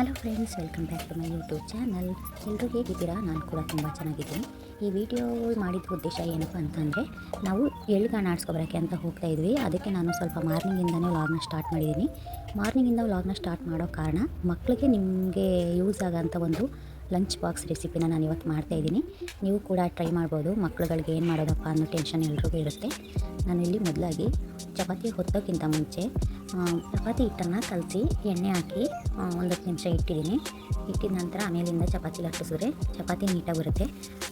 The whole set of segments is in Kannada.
Hello friends welcome back to my YouTube channel ಎಲ್ಲರೂ ಹೇಗಿದ್ದೀರಾ? ನಾನು ಕೂಡ ತುಂಬ ಚೆನ್ನಾಗಿದ್ದೀನಿ. ಈ ವಿಡಿಯೋ ಮಾಡಿದ ಉದ್ದೇಶ ಏನಪ್ಪ ಅಂತಂದರೆ, ನಾವು ಎಳ್ಗಾಣ ಆಡಿಸ್ಕೊಬರೋಕ್ಕೆ ಅಂತ ಹೋಗ್ತಾ ಇದ್ವಿ. ಅದಕ್ಕೆ ನಾನು ಸ್ವಲ್ಪ ಮಾರ್ನಿಂಗಿಂದನೇ ವ್ಲಾಗ್ನ ಸ್ಟಾರ್ಟ್ ಮಾಡಿದ್ದೀನಿ. ಮಾರ್ನಿಂಗಿಂದ ವ್ಲಾಗ್ನ ಸ್ಟಾರ್ಟ್ ಮಾಡೋ ಕಾರಣ ಮಕ್ಕಳಿಗೆ ನಿಮಗೆ ಯೂಸ್ ಆಗೋಂಥ ಒಂದು ಲಂಚ್ ಬಾಕ್ಸ್ ರೆಸಿಪಿನ ನಾನು ಇವತ್ತು ಮಾಡ್ತಾಯಿದ್ದೀನಿ ನೀವು ಕೂಡ ಟ್ರೈ ಮಾಡ್ಬೋದು. ಮಕ್ಕಳುಗಳಿಗೆ ಏನು ಮಾಡೋದಪ್ಪ ಅನ್ನೋ ಟೆನ್ಷನ್ ಎಲ್ರಿಗೂ ಇರುತ್ತೆ. ನಾನು ಇಲ್ಲಿ ಮೊದಲಾಗಿ ಚಪಾತಿ ಹೊತ್ತೋಕ್ಕಿಂತ ಮುಂಚೆ ಚಪಾತಿ ಹಿಟ್ಟನ್ನು ಕಲಸಿ ಎಣ್ಣೆ ಹಾಕಿ ಒಂದು ಹತ್ತು ನಿಮಿಷ ಇಟ್ಟಿದ್ದೀನಿ. ಇಟ್ಟಿದ ನಂತರ ಆಮೇಲಿಂದ ಚಪಾತಿ ಲಟ್ಟಿಸಿದ್ರೆ ಚಪಾತಿ ನೀಟಾಗಿ ಬರುತ್ತೆ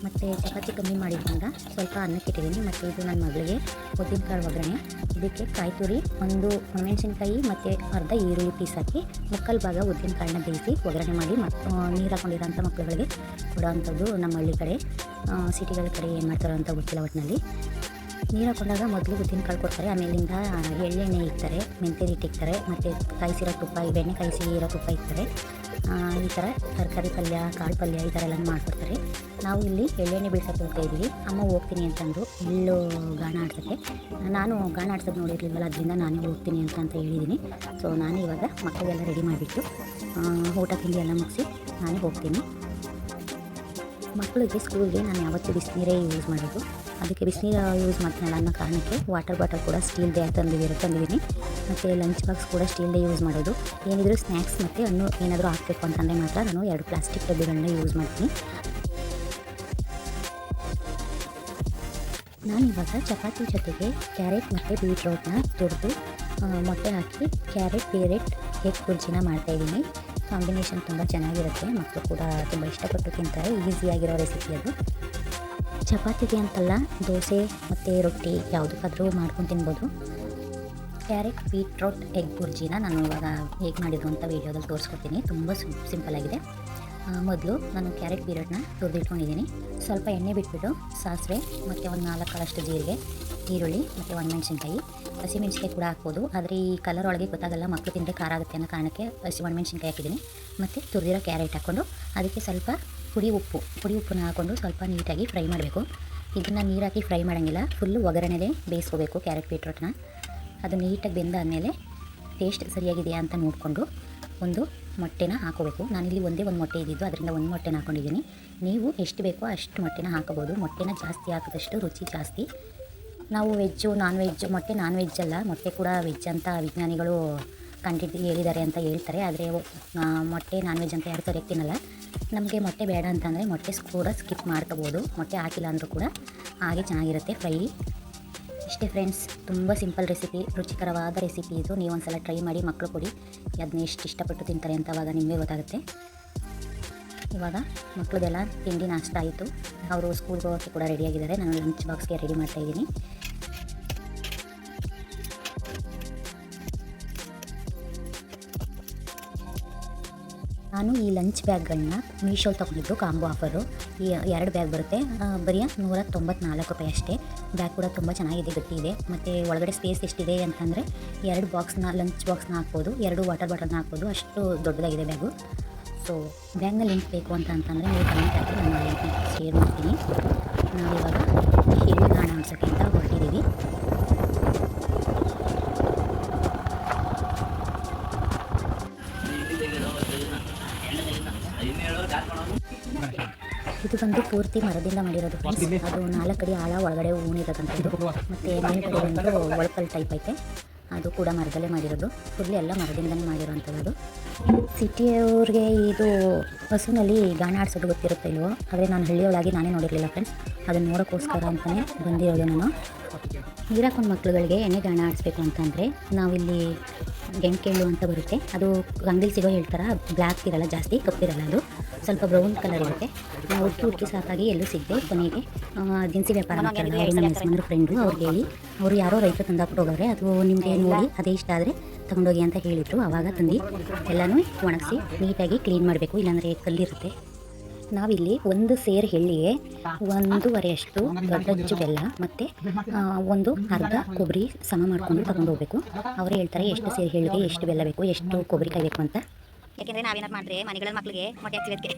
ಮತ್ತು ಚಪಾತಿ ಕಮ್ಮಿ ಮಾಡಿದ್ರಿಂದ ಸ್ವಲ್ಪ ಅನ್ನಕ್ಕೆ ಇಟ್ಟಿದ್ದೀನಿ. ಮತ್ತು ಇದು ನನ್ನ ಮಗಳಿಗೆ ಉದ್ದಿನ ಕಾಳು ಒಗ್ಗರಣೆ. ಇದಕ್ಕೆ ಕಾಯಿ ತುರಿ, ಒಂದು ಮೆಣಸಿನ್ಕಾಯಿ ಮತ್ತು ಅರ್ಧ ಈರುಳ್ಳಿ ಪೀಸ್ ಹಾಕಿ ಮುಕ್ಕಲ್ ಭಾಗ ಉದ್ದಿನ ಕಾಳನ್ನ ಬೇಯಿಸಿ ಒಗ್ಗರಣೆ ಮಾಡಿ ಮತ್ತು ನೀರು ಹಾಕೊಂಡಿರೋಂಥ ಮಕ್ಕಳುಗಳಿಗೆ ಕೊಡೋ ಅಂಥದ್ದು ನಮ್ಮ ಹಳ್ಳಿ ಕಡೆ. ಸಿಟಿಗಳ ಕಡೆ ಏನು ಮಾಡ್ತಾರೋ ಅಂತ ಗೊತ್ತಿಲ್ಲ ಒಟ್ಟಿನಲ್ಲಿ ನೀರು ಹಾಕೊಂಡಾಗ ಮೊದಲು ಉದ್ದಿನಕಾಳು ಕೊಡ್ತಾರೆ ಆಮೇಲಿಂದ ಎಳ್ಳೆಣ್ಣೆ ಇಡ್ತಾರೆ ಮೆಂತ್ಯ ಹಿಟ್ಟು ಇಕ್ತಾರೆ ಮತ್ತು ಕಾಯಿಸಿರೋ ತುಪ್ಪ ಬೆಣ್ಣೆ ಕಾಯಿಸಿ ಇರೋ ತುಪ್ಪ ಇಕ್ತಾರೆ. ಆ, ಈ ಥರ ತರಕಾರಿ ಪಲ್ಯ ಕಾಳು ಪಲ್ಯ ಈ ಥರ ಎಲ್ಲ ಮಾಡ್ಕೊಡ್ತಾರೆ. ನಾವು ಇಲ್ಲಿ ಎಳ್ಳೆಣ್ಣೆ ಬೀಳ್ಸಕ್ಕೆ ಹೋಗ್ತಾ ಇದ್ದೀವಿ ಅಮ್ಮ ಹೋಗ್ತೀನಿ ಅಂತಂದು ಎಳ್ಳು ಗಾಣ ಆಡ್ಸೋಕ್ಕೆ. ನಾನು ಗಾಣ ಆಡ್ಸೋದು ನೋಡಿರ್ಲಿಲ್ವಲ್ಲ ಅದರಿಂದ ನಾನೇ ಹೋಗ್ತೀನಿ ಅಂತ ಅಂತ ಹೇಳಿದ್ದೀನಿ ಸೊ ನಾನು ಇವಾಗ ಮಕ್ಕಳಿಗೆಲ್ಲ ರೆಡಿ ಮಾಡಿಬಿಟ್ಟು ಊಟ ತಿಂಡಿ ಎಲ್ಲ ಮುಗಿಸಿ ನಾನೇ ಹೋಗ್ತೀನಿ. ಮಕ್ಕಳಿಗೆ ಸ್ಕೂಲ್ಗೆ ನಾನು ಯಾವತ್ತೂ ಬಿಸಿನೀರೇ ಯೂಸ್ ಮಾಡೋದು. ಅದಕ್ಕೆ ಬಿಸಿನೀರು ಯೂಸ್ ಮಾಡ್ತೀನಲ್ಲ ಅನ್ನೋ ಕಾರಣಕ್ಕೆ ವಾಟರ್ ಬಾಟಲ್ ಕೂಡ ಸ್ಟೀಲ್ದೇ ತಂದಿದ್ದೀರ ತಂದಿದ್ದೀನಿ ಮತ್ತು ಲಂಚ್ ಬಾಕ್ಸ್ ಕೂಡ ಸ್ಟೀಲ್ದೇ ಯೂಸ್ ಮಾಡೋದು. ಏನಿದ್ರು ಸ್ನ್ಯಾಕ್ಸ್ ಮತ್ತು ಹಣ್ಣು ಏನಾದರೂ ಹಾಕಬೇಕು ಅಂತಂದರೆ ಮಾತ್ರ ನಾನು ಎರಡು ಪ್ಲಾಸ್ಟಿಕ್ ಡಬ್ಬಿಗಳನ್ನ ಯೂಸ್ ಮಾಡ್ತೀನಿ. ನಾನು ಇವಾಗ ಚಪಾತಿ ಜೊತೆಗೆ ಕ್ಯಾರೆಟ್ ಮತ್ತು ಬೀಟ್ರೋಟ್ನ ತುರಿದು ಮೊಟ್ಟೆ ಹಾಕಿ ಕ್ಯಾರೆಟ್ ಬೇರೆಟ್ ಎಗ್ ಕುರ್ಜಿನ ಮಾಡ್ತಾಯಿದ್ದೀನಿ ಕಾಂಬಿನೇಷನ್ ತುಂಬ ಚೆನ್ನಾಗಿರುತ್ತೆ. ಮಕ್ಕಳು ಕೂಡ ತುಂಬ ಇಷ್ಟಪಟ್ಟು ತಿಂತಾರೆ. ಈಸಿಯಾಗಿರೋ ರೆಸಿಪಿ ಅದು. ಚಪಾತಿಗೆ ಅಂತಲ್ಲ, ದೋಸೆ ಮತ್ತು ರೊಟ್ಟಿ ಯಾವುದಕ್ಕಾದರೂ ಮಾಡ್ಕೊಂಡು ತಿನ್ಬೋದು. ಕ್ಯಾರೆಟ್, ಬೀಟ್ರೋಟ್, ಎಗ್ ಬುರ್ಜಿನ ನಾನು ಇವಾಗ ಹೇಗೆ ಮಾಡಿದ್ರು ಅಂತ ವೀಡಿಯೋದಲ್ಲಿ ತೋರಿಸ್ಕೊಡ್ತೀನಿ. ತುಂಬ ಸಿಂಪಲ್ ಆಗಿದೆ. ಮೊದಲು ನಾನು ಕ್ಯಾರೆಟ್ ಬೀರೋಟ್ನ ತುರಿದಿಟ್ಕೊಂಡಿದ್ದೀನಿ. ಸ್ವಲ್ಪ ಎಣ್ಣೆ ಬಿಟ್ಬಿಟ್ಟು ಸಾಸಿವೆ ಮತ್ತು ಒಂದು ನಾಲ್ಕರಷ್ಟು ಜೀರಿಗೆ, ಈರುಳ್ಳಿ ಮತ್ತು ಒಣಮೆಣ್ಸಿನ್ಕಾಯಿ ಹಸಿಮೆಣ್ಸಿನ್ಕಾಯಿ ಕೂಡ ಹಾಕ್ಬೋದು. ಆದರೆ ಈ ಕಲರ್ ಒಳಗೆ ಗೊತ್ತಾಗಲ್ಲ ಮಕ್ಕಳು ತಿಂದರೆ ಖಾರ ಆಗುತ್ತೆ ಅನ್ನೋ ಕಾರಣಕ್ಕೆ ಹಸಿ ಒಣಮೆಣ್ಸಿನ್ಕಾಯಿ ಹಾಕಿದ್ದೀನಿ. ಮತ್ತು ತುರಿದಿರೋ ಕ್ಯಾರೆಟ್ ಹಾಕ್ಕೊಂಡು ಅದಕ್ಕೆ ಸ್ವಲ್ಪ ಪುಡಿ ಉಪ್ಪು, ಪುಡಿ ಉಪ್ಪನ್ನ ಹಾಕ್ಕೊಂಡು ಸ್ವಲ್ಪ ನೀಟಾಗಿ ಫ್ರೈ ಮಾಡಬೇಕು. ಇದನ್ನು ನೀರಾಕಿ ಫ್ರೈ ಮಾಡೋಂಗಿಲ್ಲ. ಫುಲ್ಲು ಒಗ್ಗರಣೆಲೇ ಬೇಯಿಸ್ಕೋಬೇಕು ಕ್ಯಾರೆಟ್, ಬೀಟ್ರೋಟ್ನ. ಅದು ನೀಟಾಗಿ ಬೆಂದಾದಮೇಲೆ ಟೇಸ್ಟ್ ಸರಿಯಾಗಿದೆಯಾ ಅಂತ ನೋಡಿಕೊಂಡು ಒಂದು ಮೊಟ್ಟೆನ ಹಾಕೋಬೇಕು. ನಾನಿಲ್ಲಿ ಒಂದೇ ಒಂದು ಮೊಟ್ಟೆ ಇದ್ದಿದ್ದು, ಅದರಿಂದ ಒಂದು ಮೊಟ್ಟೆನ ಹಾಕೊಂಡಿದ್ದೀನಿ. ನೀವು ಎಷ್ಟು ಬೇಕೋ ಅಷ್ಟು ಮೊಟ್ಟೆನ ಹಾಕೋಬೋದು ಮೊಟ್ಟೆನ ಜಾಸ್ತಿ ಹಾಕಿದಷ್ಟು ರುಚಿ ಜಾಸ್ತಿ. ನಾವು ವೆಜ್ಜು ನಾನ್ ವೆಜ್ ಮೊಟ್ಟೆ ನಾನ್ ವೆಜ್ ಅಲ್ಲ. ಮೊಟ್ಟೆ ಕೂಡ ವೆಜ್ ಅಂತ ವಿಜ್ಞಾನಿಗಳು ಕಂಡಿದ್ದು ಹೇಳಿದ್ದಾರೆ ಅಂತ ಹೇಳ್ತಾರೆ. ಆದರೆ ಮೊಟ್ಟೆ ನಾನ್ ವೆಜ್ ಅಂತ ಯಾರು ಸರಿಯಾಗಿ ತಿನ್ನಲ್ಲ. ನಮಗೆ ಮೊಟ್ಟೆ ಬೇಡ ಅಂತಂದರೆ ಮೊಟ್ಟೆ ಕೂಡ ಸ್ಕಿಪ್ ಮಾಡ್ಕೋಬೋದು. ಮೊಟ್ಟೆ ಹಾಕಿಲ್ಲ ಅಂದರೂ ಕೂಡ ಹಾಗೆ ಚೆನ್ನಾಗಿರುತ್ತೆ ಫ್ರೈ. ಇಷ್ಟೇ ಫ್ರೆಂಡ್ಸ್, ತುಂಬ ಸಿಂಪಲ್ ರೆಸಿಪಿ, ರುಚಿಕರವಾದ ರೆಸಿಪಿ ಇದು. ನೀವು ಒಂದ್ಸಲ ಟ್ರೈ ಮಾಡಿ ಮಕ್ಕಳು ಕೊಡಿ. ಅದನ್ನ ಎಷ್ಟು ಇಷ್ಟಪಟ್ಟು ತಿಂತಾರೆ ಅಂತ ಅವಾಗ ನಿಮಗೆ ಗೊತ್ತಾಗುತ್ತೆ. ಇವಾಗ ಮಕ್ಕಳದೆಲ್ಲ ತಿಂಡಿ ನಾಷ್ಟ ಆಯಿತು. ಅವರು ಸ್ಕೂಲ್ಗೆ ಹೋಗೋಕ್ಕೆ ಕೂಡ ರೆಡಿಯಾಗಿದ್ದಾರೆ ನಾನು ಲಂಚ್ ಬಾಕ್ಸ್ಗೆ ರೆಡಿ ಮಾಡ್ತಾಯಿದ್ದೀನಿ ನಾನು ಈ ಲಂಚ್ ಬ್ಯಾಗ್ಗಳನ್ನ ಮೀಶೋಲ್ ತೊಗೊಂಡಿದ್ದು ಕಾಂಬೋ ಆಫರು ಈ ಎರಡು ಬ್ಯಾಗ್ ಬರುತ್ತೆ. ಬರೀ ನೂರ ತೊಂಬತ್ನಾಲ್ಕು ರೂಪಾಯಿ ಅಷ್ಟೇ. ಬ್ಯಾಗ್ ಕೂಡ ತುಂಬ ಚೆನ್ನಾಗಿದೆ, ಗಟ್ಟಿ ಇದೆ. ಮತ್ತು ಒಳಗಡೆ ಸ್ಪೇಸ್ ಎಷ್ಟಿದೆ ಅಂತಂದರೆ ಎರಡು ಬಾಕ್ಸ್ನ ಲಂಚ್ ಬಾಕ್ಸ್ನ ಹಾಕ್ಬೋದು. ಎರಡು ವಾಟರ್ ಬಾಟಲ್ನ ಹಾಕ್ಬೋದು. ಅಷ್ಟು ದೊಡ್ಡದಾಗಿದೆ ಬ್ಯಾಗು ಸೊ ಬ್ಯಾಗ್ನ ಲಿಂಕ್ ಬೇಕು ಅಂತ ಅಂತಂದರೆ ನೀವು ಕಮೆಂಟ್ ಹಾಕಿ, ನಾನು ಲಿಂಕ್ನ ಶೇರ್ ಮಾಡ್ತೀನಿ. ನಾವಿವಾಗ ಎಲ್ಲಿ ಗಾಣ ಇದು ಬಂದು ಪೂರ್ತಿ ಮರದಿಂದ ಮಾಡಿರೋದು ಅದು ನಾಲ್ಕು ಅಡಿ ಆಳ ಒಳಗಡೆ ಊಣಿರೋದಂಥದ್ದು ಮತ್ತು ಮೇಲ್ಗಡೆ ಬಂದು ಒಳಕಲ್ ಟೈಪ್ ಐತೆ. ಅದು ಕೂಡ ಮರದಲ್ಲೇ ಮಾಡಿರೋದು. ಫುಲ್ ಎಲ್ಲ ಮರದಿಂದನೇ ಮಾಡಿರೋವಂಥದ್ದು ಸಿಟಿಯವ್ರಿಗೆ ಇದು ಹಸುನಲ್ಲಿ ಗಾಣ ಆಡಿಸೋದು ಗೊತ್ತಿರುತ್ತೆ ಇಲ್ವೋ? ಆದರೆ ನಾನು ಹಳ್ಳಿಯೊಳಗೆ ನಾನೇ ನೋಡಿರಲಿಲ್ಲ ಫ್ರೆಂಡ್ಸ್ ಅದನ್ನು ನೋಡೋಕ್ಕೋಸ್ಕರ ಅಂತಲೇ ಬಂದಿರೋದು ನಾನು. ನೀರಾಕೊಂಡು ಮಕ್ಕಳುಗಳಿಗೆ ಎಣ್ಣೆ ಗಾಣ ಆಡಿಸ್ಬೇಕು ಅಂತಂದರೆ ನಾವಿಲ್ಲಿ ಕೇಳು ಅಂತ ಬರುತ್ತೆ. ಅದು ಅಂಗಡಿಲಿ ಸಿಗೋ ಹೇಳ್ತಾರೆ ಬ್ಲ್ಯಾಕ್ ಇರಲ್ಲ ಜಾಸ್ತಿ ಕಪ್ಪಿರಲ್ಲ ಅದು. ಸ್ವಲ್ಪ ಬ್ರೌನ್ ಕಲರ್ ಇರುತ್ತೆ ಉಕ್ಕಿ ಹುಡುಕಿ ಸಾಕಾಗಿ ಎಲ್ಲೂ ಸಿಗದೆ ಕೊನೆಗೆ ದಿನಸಿ ವ್ಯಾಪಾರ ಮಾಡ್ತಾರೆ ನಮ್ಮ ಫ್ರೆಂಡು ಅವ್ರಿಗೆ ಹೇಳಿ ಅವರು ಯಾರೋ ರೈತರು ತಂದಾಕ್ಬಿಟ್ಟು ಹೋಗವ್ರೆ ಅದು ನಿಮಗೆ ನೋಡಿ, ಅದೇ ಇಷ್ಟ ಆದರೆ ತಗೊಂಡೋಗಿ ಅಂತ ಹೇಳಿದರು. ಆವಾಗ ತಂದು ಎಲ್ಲನೂ ಒಣಗಿಸಿ ನೀಟಾಗಿ ಕ್ಲೀನ್ ಮಾಡಬೇಕು. ಇಲ್ಲಾಂದರೆ ಕಲ್ಲಿರುತ್ತೆ. ನಾವಿಲ್ಲಿ ಒಂದು ಸೇರ್ ಎಳ್ಳಿಗೆ ಒಂದೂವರೆಯಷ್ಟು ದೊಡ್ಡಜ್ಜು ಬೆಲ್ಲ ಮತ್ತು ಒಂದು ಅರ್ಧ ಕೊಬ್ಬರಿ ಸಮ ಮಾಡಿಕೊಂಡು ತಗೊಂಡು ಹೋಗಬೇಕು ಅವರೇ ಹೇಳ್ತಾರೆ, ಎಷ್ಟು ಸೇರ್ ಎಳ್ಳಿಗೆ ಎಷ್ಟು ಬೆಲ್ಲ ಬೇಕು? ಎಷ್ಟು ಕೊಬ್ಬರಿ ಬೇಕು? ಅಂತ. ಯಾಕೆಂದ್ರೆ ನಾವೇನಾರು ಮಾಡಿದ್ರೆ ಮನೆಗಳ ಮಕ್ಳಿಗೆ ಮೊಟ್ಟೆ ಹಚ್ಚಿರೋದಕ್ಕೆ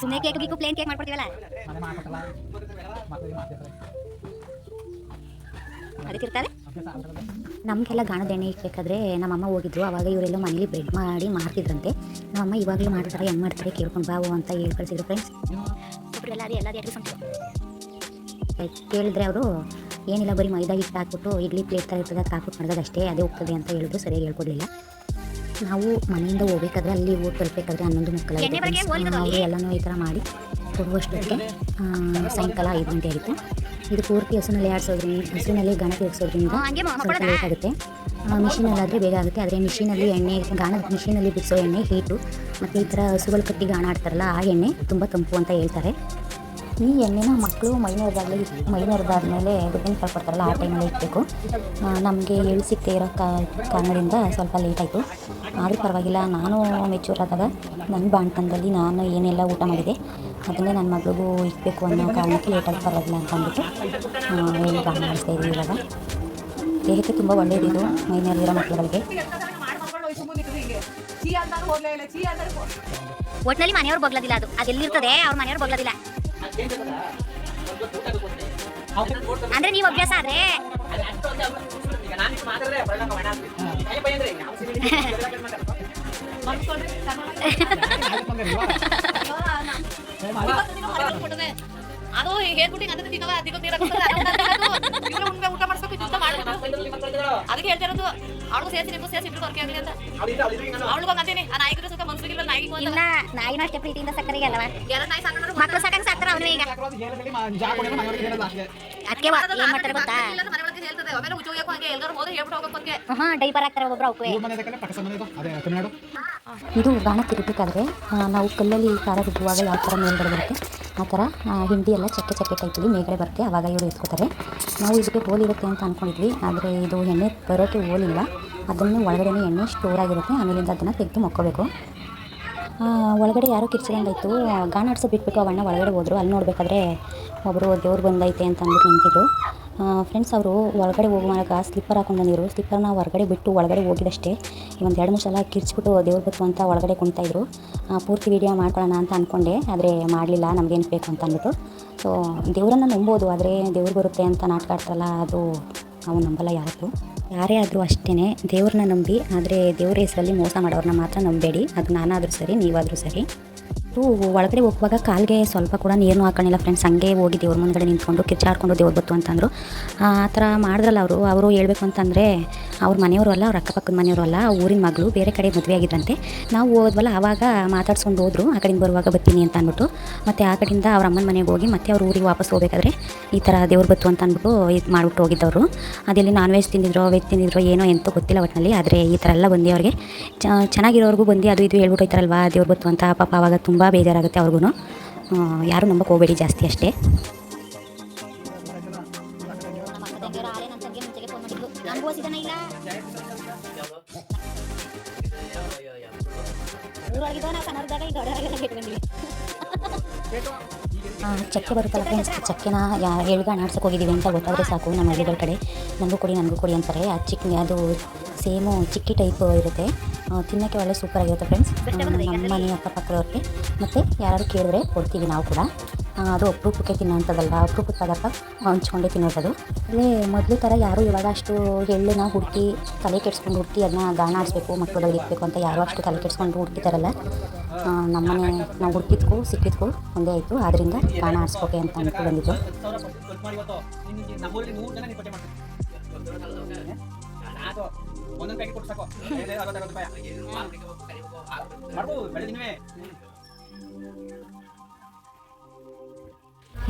ಸುಮ್ಮನೆ ಕೇಕ್ ಬೇಕು ಪ್ಲೇನ್ ಕೇಕ್ ಮಾಡ್ಕೊಡ್ತೀವಲ್ಲ? ಅದಕ್ಕಿರ್ತಾರೆ ನಮಗೆಲ್ಲ ಗಾಣದ ಎಣ್ಣೆ ಇಕ್ಬೇಕಾದ್ರೆ ನಮ್ಮಮ್ಮ ಹೋಗಿದ್ರು ಅವಾಗ ಇವರೆಲ್ಲ ಮನೇಲಿ ಬ್ರೆಡ್ ಮಾಡಿ ಮಾಡ್ತಿದ್ರಂತೆ. ನಮ್ಮಮ್ಮ ಇವಾಗಲೂ ಮಾಡ್ತಾರೆ ಹೆಂಗೆ ಮಾಡ್ತಾರೆ ಕೇಳ್ಕೊಂಡು ಬಾವು ಅಂತ ಹೇಳಿ ಕಳಿಸಿದ್ರು ಫ್ರೆಂಡ್ಸ್ ಅದೇ ಎಲ್ಲ ಅದೇ ಸಂತು ಕೇಳಿದ್ರೆ ಅವರು ಏನಿಲ್ಲ ಬರೀ ಮೈದಾ ಹಿಟ್ಟು ಹಾಕ್ಬಿಟ್ಟು ಇಡ್ಲಿ ಪ್ಲೇಟ್ ಥರ ಇರ್ತದೆ ಅದು ಹಾಕ್ಬಿಟ್ಟು ಮಾಡಿದಾಗ ಅಷ್ಟೇ ಅದೇ ಹೋಗ್ತದೆ ಅಂತ ಹೇಳಿದ್ರು ಸರಿಯಾಗಿ ಹೇಳ್ಕೊಡ್ಲಿಲ್ಲ. ನಾವು ಮನೆಯಿಂದ ಹೋಗ್ಬೇಕಾದ್ರೆ ಅಲ್ಲಿ ಹೋಗಿ ತಲುಪಬೇಕಾದ್ರೆ ಹನ್ನೊಂದು ಮುಕ್ಕಲ ನಾವು? ಎಲ್ಲನೂ ಈ ಥರ ಮಾಡಿ ಕೊಡುವಷ್ಟೊತ್ತಿಗೆ ಸಾಯಂಕಾಲ ಐದು ಗಂಟೆ ಆಯಿತು. ಇದು ಪೂರ್ತಿ ಹಸುನಲ್ಲಿ ಆಡಿಸೋದ್ರಿಂದ ಹಸುವಿನಲ್ಲಿ ಗಣ ತಿರುಗಿಸೋದ್ರಿಂದ ಬೇಕಾಗುತ್ತೆ ಮಿಷಿನಲ್ಲಿ ಆದರೆ ಮಕ್ಕಳದ ಲೇಟ್ ಆಗುತ್ತೆ. ಮಿಷಿನಲ್ಲಾದರೆ ಬೇಗ ಆಗುತ್ತೆ ಆದರೆ ಮಿಷಿನಲ್ಲಿ ಎಣ್ಣೆ ಗಾಣದ ಮಿಷಿನಲ್ಲಿ ಬಿಡಿಸೋ ಎಣ್ಣೆ ಹೀಟು ಮತ್ತು ಈ ಥರ ಹಸುಗಳು ಕಟ್ಟಿ ಗಾಣ ಆಡ್ತಾರಲ್ಲ ಆ ಎಣ್ಣೆ ತುಂಬ ತಂಪು ಅಂತ ಹೇಳ್ತಾರೆ. ಈ ಎಣ್ಣೆನ ಮಕ್ಕಳು ಮೈನರ್ದಾಗಲಿ ಮೈನರ್ದಾದ್ಮೇಲೆ ದುಡ್ಡಿನ ಕಳ್ಕೊಡ್ತಾರಲ್ಲ ಆ ಟೈಮಲ್ಲಿ ಇಡಬೇಕು ನಮಗೆ ಎಳ್ಳು ಸಿಗದೆ ಇರೋ ಕಾರಣದಿಂದ ಸ್ವಲ್ಪ ಲೇಟ್ ಆಯಿತು. ಆದರೂ ಪರವಾಗಿಲ್ಲ, ನಾನು ಮೆಚೂರ್ ಆದಾಗ ನನ್ನ ಬಾಣ್ತನದಲ್ಲಿ ನಾನು ಏನೆಲ್ಲ ಊಟ ಮಾಡಿದೆ, ಅದನ್ನೇ ನನ್ನ ಮಗಳಿಗೂ ಇಕ್ಕಬೇಕು ಅನ್ನೋ ಕಾರಣಕ್ಕೆ ಲೇಟಾಗಿ ಪರವಾಗಿಲ್ಲ ಅಂತ ಅಂದ್ಬಿಟ್ಟು ಎಳ್ಳು ಗಾಣ ಮಾಡಿಸ್ತಾ ಇದ್ದೀವಿ ಇವಾಗ. ದೇಹಕ್ಕೆ ತುಂಬ ಒಳ್ಳೆಯದಿದು ಮೈನಲ್ಲಿರೋ ಮಕ್ಕಳುಗಳಿಗೆ. ಒಟ್ಟಿನಲ್ಲಿ ಮನೆಯವ್ರು ಬಗ್ಲದಿಲ್ಲ ಅದು. ಅದೆಲ್ಲಿರ್ತದೆ ಅವ್ರ ಮನೆಯವ್ರು ಬಗ್ಲದಿಲ್ಲ. ಅಂದ್ರೆ ನೀವು ಅಭ್ಯಾಸ ಆದ್ರೆ? ಅದು ಹೇಳ್ಬಿಟ್ಟು ಅಂದ್ರೆ ಉಣ್ಮೆ ಊಟ ಮಾಡಿಸ್ಬೇಕು ಮಾಡ್ಬೇಕು ಅದಕ್ಕೆ ಹೇಳ್ತಾ ಇರೋದು ಅವಳು ಸೇರಿಸಿ ನಿಮ್ಗೂ ಸೇರಿಸಿ ಇಬ್ರು ವರ್ಕೆ ಆಗಲಿ ಅಂತ. ಅವಳಿಗೆ ಅಂತೀನಿ ಆ ನಾಯಿಗೂ ಇಲ್ಲ ನಾಯಿನ ಅಷ್ಟೇ ಪ್ರೀತಿಯಿಂದ ಸಕ್ಕರಿಗೆ ಅಲ್ವಾ ಮಕ್ಕಳು ಸಾಕಂಗ್ ಸಾಕ್ತಾರ ಅವನು ಈಗ. ಅದಕ್ಕೆ ಏನ್ ಮಾಡ್ತಾರೆ ಗೊತ್ತಾ? ಹಾ ಡೈಪರ್ ಆಗ್ತಾರೆ ಒಬ್ಬೊಬ್ರು ಅವಕ್ಕೆ ಇದು. ಗಾಣ ತಿರುಗಬೇಕಾದ್ರೆ ನಾವು ಕಲ್ಲಲ್ಲಿ ಖಾರ ರುಬ್ಬುವಾಗ ಯಾವ ಥರ ಮೇಲ್ಗಡೆ ಬರುತ್ತೆ ಆ ಥರ ಹಿಂಡಿ ಎಲ್ಲ ಚಕ್ಕೆ ಚಕ್ಕೆ ಟೈಪಲ್ಲಿ ಮೇಲ್ಗಡೆ ಬರುತ್ತೆ ಆವಾಗ ಇವರು ಎತ್ಕೋತಾರೆ ನಾವು ಇದಕ್ಕೆ ಹೋಲ್ ಇರುತ್ತೆ ಅಂತ ಅಂದ್ಕೊಂಡಿದ್ವಿ ಆದರೆ ಇದು ಎಣ್ಣೆ ಬರೋಕ್ಕೆ ಹೋಲಿಲ್ಲ ಅದನ್ನು ಒಳಗಡೆನೇ ಎಣ್ಣೆ ಸ್ಟೋರ್ ಆಗಿರುತ್ತೆ ಆಮೇಲಿಂದ ಅದನ್ನು ತೆಗೆದು ಮಕ್ಕೋಬೇಕು. ಒಳಗಡೆ ಯಾರೋ ಕಿರ್ಚಿದಂಗಾಯ್ತು. ಗಾನ ಆಡ್ಸೋದು ಬಿಟ್ಬಿಟ್ಟು ಅವಣ್ಣ ಒಳಗಡೆ ಹೋದರು. ಅಲ್ಲಿ ನೋಡಬೇಕಾದ್ರೆ ಒಬ್ಬರು ದೇವ್ರು ಬಂದೈತೆ ಅಂತ ಅಂದ್ಬಿಟ್ಟು ನಿಂತಿದ್ರು. ಫ್ರೆಂಡ್ಸ್ ಅವರು ಒಳಗಡೆ ಹೋಗುವಾಗ ಸ್ಲಿಪ್ಪರ್ ಹಾಕೊಂಡು ಬಂದಿದ್ರು. ಸ್ಲಿಪ್ಪರ್ನ ಹೊರಗಡೆ ಬಿಟ್ಟು ಒಳಗಡೆ ಹೋಗಿದಷ್ಟೇ. ಒಂದು ಎರಡು ಮೂರು ಸಲ ಕಿರ್ಚ್ಬಿಟ್ಟು ದೇವ್ರು ಬೇಕು ಅಂತ ಒಳಗಡೆ ಕುಣ್ತಾಯಿದ್ರು ಪೂರ್ತಿ ವೀಡಿಯೋ ಮಾಡ್ಕೊಳ್ಳೋಣ ಅಂತ ಅಂದ್ಕೊಂಡೆ ಆದರೆ ಮಾಡಲಿಲ್ಲ, ನಮಗೇನು ಬೇಕು ಅಂತ ಅಂದ್ಬಿಟ್ಟು. ಸೊ ದೇವರನ್ನು ನಂಬೋದು, ಆದರೆ ದೇವ್ರು ಬರುತ್ತೆ ಅಂತ ನಾಟಕ ಆಡ್ತಾರಲ್ಲ, ಅದು ನಾವು ನಂಬಲ್ಲ ಯಾವತ್ತೂ. ಯಾರೇ ಆದರೂ ಅಷ್ಟೇ ದೇವ್ರನ್ನ ನಂಬಿ, ಆದರೆ ದೇವ್ರ ಹೆಸರಲ್ಲಿ ಮೋಸ ಮಾಡೋರನ್ನ ಮಾತ್ರ ನಂಬೇಡಿ. ಅದು ನಾನಾದರೂ ಸರಿ, ನೀವಾದರೂ ಸರಿ. ಒಳಗಡೆ ಹೋಗುವಾಗ ಕಾಲಿಗೆ ಸ್ವಲ್ಪ ಕೂಡ ನೀರು ಹಾಕೊಂಡಿಲ್ಲ ಫ್ರೆಂಡ್ಸ್ ಹಂಗೆ ಹೋಗಿ ದೇವ್ರ ಮುಂದ್ಗಡೆ ನಿಂತ್ಕೊಂಡು ಕಿರ್ಚಾಡ್ಕೊಂಡು ದೇವ್ರು ಬತ್ತು ಅಂತಂದರು. ಆ ಥರ ಮಾಡಿದ್ರಲ್ಲ ಅವರು. ಅವರು ಹೇಳಬೇಕು ಅಂತಂದರೆ ಅವ್ರ ಮನೆಯವರು ಅಲ್ಲ, ಅವ್ರ ಅಕ್ಕಪಕ್ಕದ ಮನೆಯವರು ಅಲ್ಲ ಊರಿನ ಮಗಳು ಬೇರೆ ಕಡೆ ಮದುವೆ ಆಗಿದ್ರಂತೆ. ನಾವು ಹೋದ್ವಲ್ಲ, ಆವಾಗ ಮಾತಾಡ್ಸ್ಕೊಂಡು ಹೋದ್ರು, ಆ ಕಡೆಯಿಂದ ಬರುವಾಗ ಬರ್ತೀನಿ ಅಂತ ಅಂದ್ಬಿಟ್ಟು. ಮತ್ತು ಆ ಕಡೆಯಿಂದ ಅವ್ರ ಅಮ್ಮನ ಮನೆಗೆ ಹೋಗಿ ಮತ್ತೆ ಅವ್ರ ಊರಿಗೆ ವಾಪಸ್ ಹೋಗಬೇಕಾದ್ರೆ ಈ ಥರ ದೇವ್ರ ಬತ್ತು ಅಂತ ಅಂದ್ಬಿಟ್ಟು ಇದು ಮಾಡ್ಬಿಟ್ಟು ಹೋಗಿದ್ದವರು. ಅದೆಲ್ಲಿ ನಾನ್ ವೆಜ್ ತಿಂದಿದ್ರೋ ವೆಜ್ ತಿಂದಿದ್ರೋ ಏನೋ ಎಂತ ಗೊತ್ತಿಲ್ಲ ಒಟ್ಟಿನಲ್ಲಿ ಆದರೆ ಈ ಥರ ಎಲ್ಲ ಬಂದಿ ಅವ್ರಿಗೆ. ಚೆನ್ನಾಗಿರೋರ್ಗೂ ಬಂದು ಅದು ಇದು ಹೇಳ್ಬಿಟ್ಟು ಹೋಯ್ತಾರಲ್ವಾ ದೇವ್ರ ಬತ್ತು ಅಂತ. ಪಾಪ ಆವಾಗ ತುಂಬ ಬೇಜಾರಾಗುತ್ತೆ ಅವ್ರಿಗೂ ಯಾರು ನಂಬಕ್ಕೆ ಹೋಗಬೇಡಿ ಜಾಸ್ತಿ ಅಷ್ಟೇ. ಊರೊಳಗಿದ್ದ ನಾವು ಸಣ್ಣವ್ರದಾಗ ಈ ಆ, ಚಕ್ಕೆ ಬರುತ್ತಲ್ಲ ಫ್ರೆಂಡ್ಸ್ ಚಕ್ಕೆನ ಯಾ ಎಳ್ಗಾಣ ಆಡ್ಸಕ್ಕೆ ಹೋಗಿದ್ದೀವಿ ಅಂತ ಗೊತ್ತಾದರೆ ಸಾಕು ನಮ್ಮ ಹಳ್ಳಿಗಳ ಕಡೆ. ನನಗೂ ಕೊಡಿ ನನಗೂ ಕೊಡಿ ಅಂತಾರೆ. ಆ ಚಿಕ್ಕ ಅದು ಸೇಮು ಚಿಕ್ಕಿ ಟೈಪ್ ಇರುತ್ತೆ. ತಿನ್ನೋಕ್ಕೆ ಒಳ್ಳೆ ಸೂಪರ್ ಆಗಿರುತ್ತೆ ಫ್ರೆಂಡ್ಸ್ ನಮ್ಮ ಮನೆ ಅಕ್ಕಪಕ್ಕದವ್ರಿಗೆ. ಮತ್ತು ಯಾರು ಕೇಳಿದ್ರೆ ಕೊಡ್ತೀವಿ ನಾವು ಕೂಡ. ಅದು ಅಪರೂಪಕ್ಕೆ ತಿನ್ನೋಂಥದ್ದಲ್ಲ ಅಪರೂಪದ ಪದಾರ್ಥ ಹಂಚ್ಕೊಂಡೇ ತಿನ್ನೋದು ಅದೇ ಮೊದಲು ಥರ ಯಾರು ಇವಾಗ ಅಷ್ಟು ಎಳ್ಳನ್ನ ಹುಡುಕಿ ತಲೆ ಕೆಡಿಸ್ಕೊಂಡು ಹುಡುಕಿ ಅದನ್ನ ಗಾಣ ಆಡಿಸ್ಬೇಕು ಮಕ್ಕಳಲ್ಲಿ ಇರಬೇಕು ಅಂತ ಯಾರು ಅಷ್ಟು ತಲೆ ಕೆಡ್ಸ್ಕೊಂಡು ಹುಡುಕಿತಾರಲ್ಲ ನಮ್ಮನೆ ನಾವು ಹುಡುಕಿದ್ಕು, ಸಿಕ್ಕಿದ್ಕು, ಒಂದೇ ಆಯಿತು. ಆದ್ದರಿಂದ ಗಾಣ ಆಡಿಸ್ಕೋಕೆ ಅಂತ ಅಂದ್ಕೊಂಡು ಬಂದಿದ್ದು.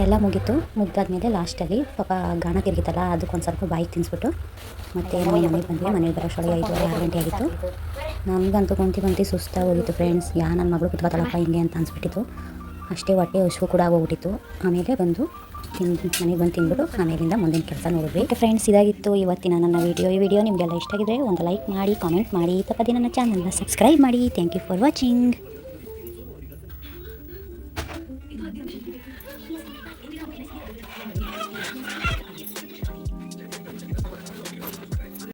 ಎಲ್ಲ ಮುಗೀತು. ಮುಗ್ದಾದ್ಮೇಲೆ ಲಾಸ್ಟಲ್ಲಿ ಪಾಪ ಗಾಣ ತಿರುಗಿತಲ್ಲ ಅದಕ್ಕೊಂದು ಸ್ವಲ್ಪ ಬಾಯಿ ತಿನ್ನಿಸ್ಬಿಟ್ಟು ಮತ್ತೆ ಮನೆಗೆ ಬಂದ್ವಿ. ಮನೆಗೆ ಬರೋಷ್ಟೊಳಗೆ ಐದುವರೆ ಆರು ಗಂಟೆ ಆಗಿತ್ತು. ನನಗಂತೂ ಕುಂತಿ ಕುಂತಿ ಸುಸ್ತಾಗಿ ಹೋಗಿತ್ತು ಫ್ರೆಂಡ್ಸ್ ಯಾ ನನ್ನ ಮಗಳು ಕುತ್ಕೊತಾಳಪ್ಪ ಹಿಂಗೆ ಅಂತ ಅನ್ಸ್ಬಿಟ್ಟಿತ್ತು. ಅಷ್ಟೇ ಹೊಟ್ಟೆ ಹಸಿವು ಕೂಡ ಆಗೋಗ್ಬಿಟ್ಟಿತ್ತು. ಆಮೇಲೆ ಬಂದು ತಿನ್, ಮನೆಗೆ ಬಂದು ತಿಂದ್ಬಿಟ್ಟು ಆಮೇಲಿಂದ ಮುಂದಿನ ಕೆಲಸ ನೋಡಿದ್ವಿ. ಫ್ರೆಂಡ್ಸ್ ಇದಾಗಿತ್ತು ಇವತ್ತಿನ ನನ್ನ ವೀಡಿಯೋ ಈ ವಿಡಿಯೋ ನಿಮಗೆಲ್ಲ ಇಷ್ಟ ಆಗಿದ್ರೆ ಒಂದು ಲೈಕ್ ಮಾಡಿ ಕಾಮೆಂಟ್ ಮಾಡಿ, ತಪ್ಪದೇ ನನ್ನ ಚಾನಲ್ನ ಸಬ್ಸ್ಕ್ರೈಬ್ ಮಾಡಿ. Thank you for watching